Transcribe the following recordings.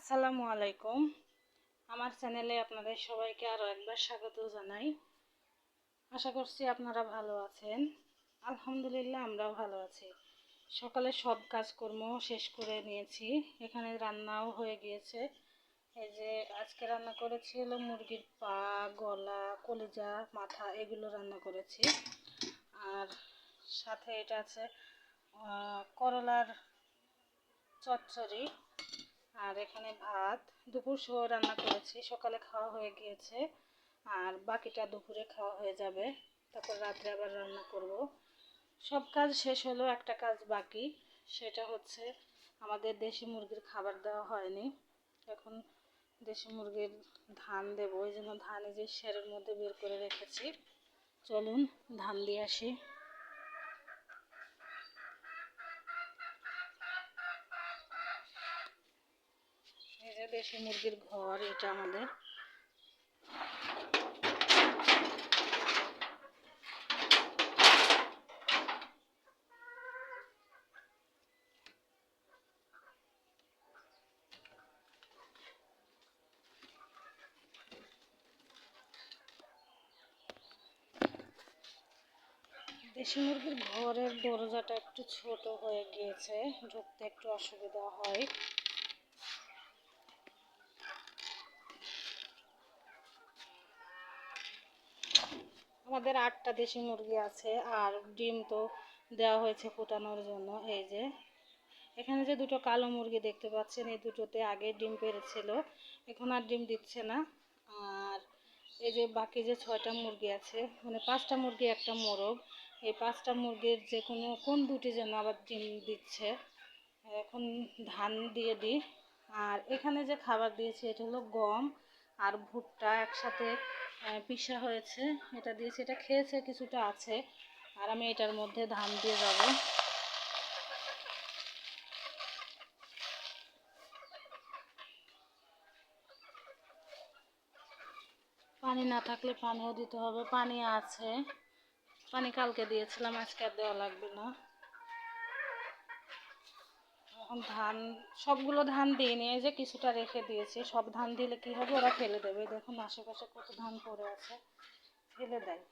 আসসালামু আলাইকুম। আমার চ্যানেলে আপনাদের সবাইকে আরও একবার স্বাগত জানাই। আশা করছি আপনারা ভালো আছেন। আলহামদুলিল্লাহ, আমরাও ভালো আছি। সকালে সব কাজকর্ম শেষ করে নিয়েছি। এখানে রান্নাও হয়ে গিয়েছে। এই যে আজকে রান্না করেছি হলো মুরগির পা, গলা, কলিজা, মাথা, এগুলো রান্না করেছি। আর সাথে এটা আছে করলার চচ্চড়ি। আর এখানে ভাত, দুপুর সহ রান্না করেছি, সকালে খাওয়া হয়ে গিয়েছে। আর বাকিটা দুপুরে খাওয়া হয়ে যাবে। তারপর রাত্রে আবার রান্না করব। সব কাজ শেষ হলো, একটা কাজ বাকি, সেটা হচ্ছে আমাদের দেশি মুরগির খাবার দেওয়া হয়নি। এখন দেশি মুরগির ধান দেবো, ওই জন্য ধান যে সেরের মধ্যে বের করে রেখেছি। চলুন, ধান দিয়ে আসি এই যে দেশি মুরগির ঘর, এটা আমাদের। দেশি মুরগির ঘরের দরজাটা একটু ছোট হয়ে গিয়েছে, ঢুকতে একটু অসুবিধা হয়। আমাদের আটটা দেশি মুরগি আছে আর ডিম তো দেওয়া হয়েছে ফোটানোর জন্য, এই যে। এখানে যে দুটো কালো মুরগি দেখতে পাচ্ছেন, এই দুটোতে আগে ডিম পেড়েছিল এখন আর ডিম দিচ্ছে না। আর এই যে বাকি যে ছয়টা মুরগি আছে মানে পাঁচটা মুরগি, একটা মোরগ, এই পাঁচটা মুরগির যে কোনো, কোন দুটি যেন আবার ডিম দিচ্ছে, এখন ধান দিয়ে দিই। আর এখানে যে খাবার দিয়েছি, এটা হলো গম আর ভুট্টা একসাথে পিষা হয়েছে, এটা দিয়েছি, এটা খেয়েছে, কিছুটা আছে। আর আমি এটার মধ্যে ধান দিয়ে যাব। পানি না থাকলে পানিও দিতে হবে, পানি আছে। পানি কালকে দিয়েছিলাম, আজকে আর দেওয়া লাগবে না। ধান, সবগুলো ধান দিয়ে নিয়ে যে কিছুটা রেখে দিয়েছি, সব ধান দিলে কি হবে? ওরা ফেলে দেবে। দেখুন, আশেপাশে কত ধান পড়ে আছে। ফেলে দেয়।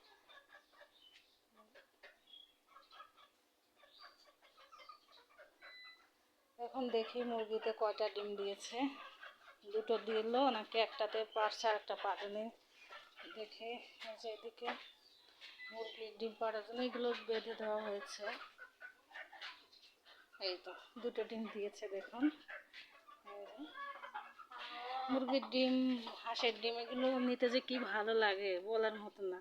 এখন দেখি মুরগিতে কয়টা ডিম দিয়েছে। দুটো দিল, নাকি একটাতে পারছে আর একটা পারেনি। দেখে এদিকে মুরগির ডিম পাড়ার জন্য এগুলো বেঁধে দেওয়া হয়েছে। এই তো, দুটো ডিম দিয়েছে, দেখুন। মুরগির ডিম, হাঁসের ডিম, এগুলো নিতে যে কি ভালো লাগে, বলার মতো না।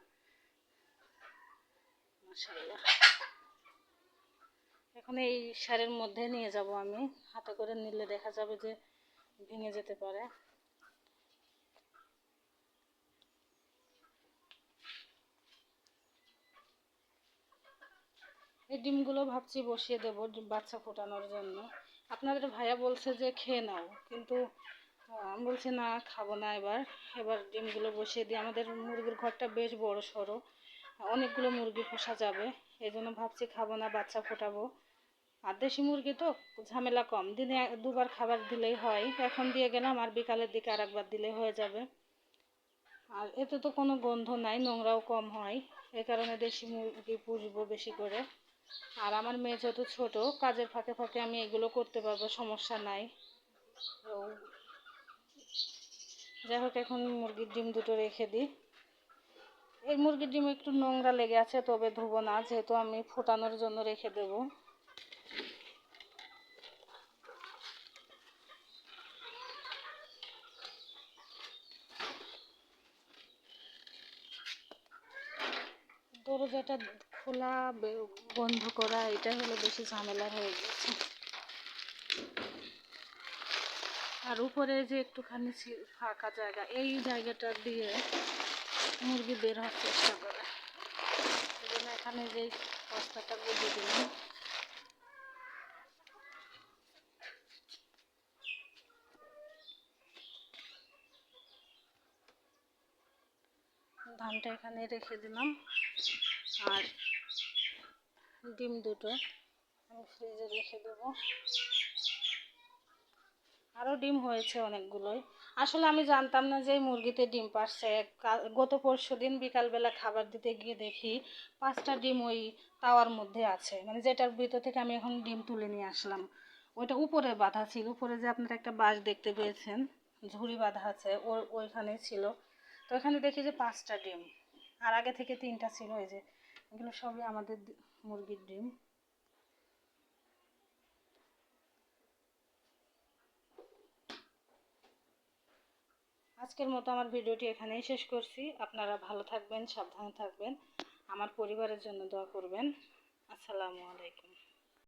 মাশাআল্লাহ। এখন এই সারের মধ্যে নিয়ে যাব আমি। হাতে করে নিলে দেখা যাবে যে ভেঙে যেতে পারে। এই ডিমগুলো ভাবছি বসিয়ে দেবো বাচ্চা ফোটানোর জন্য। আপনাদের ভাইয়া বলছে যে খেয়ে নাও, কিন্তু আমি বলছি না, খাব না এবার। এবার ডিমগুলো বসিয়ে দিই। আমাদের মুরগির ঘরটা বেশ বড় সড়ো, অনেকগুলো মুরগি পোষা যাবে। এই জন্য ভাবছি খাব না, বাচ্চা ফোটাবো। আর দেশি মুরগি তো ঝামেলা কম। দিনে দুবার খাবার দিলেই হয়। এখন দিয়ে গেলাম, আর বিকালের দিকে আর একবার দিলেই হয়ে যাবে। আর এতে তো কোনো গন্ধ নাই, নোংরাও কম হয়। এই কারণে দেশি মুরগি পুষবো বেশি করে। আর আমার মেয়ে যেহেতু ছোট, কাজের ফাঁকে ফাঁকে আমি এগুলো করতে পারব, সমস্যা নাই। যাই হোক, এখন মুরগির ডিম দুটো রেখে দিই। এই মুরগির ডিম একটু নোংরা লেগে আছে, তবে ধুবো না, যেহেতু আমি ফোটানোর জন্য রেখে দেবো। দরজাটা খোলা বন্ধ করা এটা হলো বেশি ঝামেলা হয়ে গেছে। আর উপরে যে একটুখানি ফাঁকা জায়গা, এই জায়গাটা দিয়ে মুরগি বের হওয়ার চেষ্টা করে। এই জন্য এখানে যে বস্তাটা বেঁধে দিলাম। ধানটা এখানে রেখে দিলাম। আর ডিম দুটো, আমি ফ্রিজে রেখে দেবো। আরও ডিম হয়েছে অনেকগুলোই। আসলে আমি জানতাম না যে মুরগিতে ডিম পারছে। গত পরশু দিন বিকালবেলা খাবার দিতে গিয়ে দেখি পাঁচটা ডিম ওই তাওয়ার মধ্যে আছে। মানে যেটার ভিতর থেকে আমি এখন ডিম তুলে নিয়ে আসলাম। ওইটা উপরে বাঁধা ছিল। উপরে যে আপনারা একটা বাঁশ দেখতে পেয়েছেন, ঝুড়ি বাঁধা আছে, ওর ওইখানে ছিল। তো এখানে দেখি যে পাঁচটা ডিম। আর আগে থেকে তিনটা ছিল ওই যে এগুলো সবই আমাদের মুরগির ডিম। আজকের মতো আমার ভিডিওটি এখানেই শেষ করছি। আপনারা ভালো থাকবেন, সাবধানে থাকবেন। আমার পরিবারের জন্য দোয়া করবেন। আসসালামু আলাইকুম।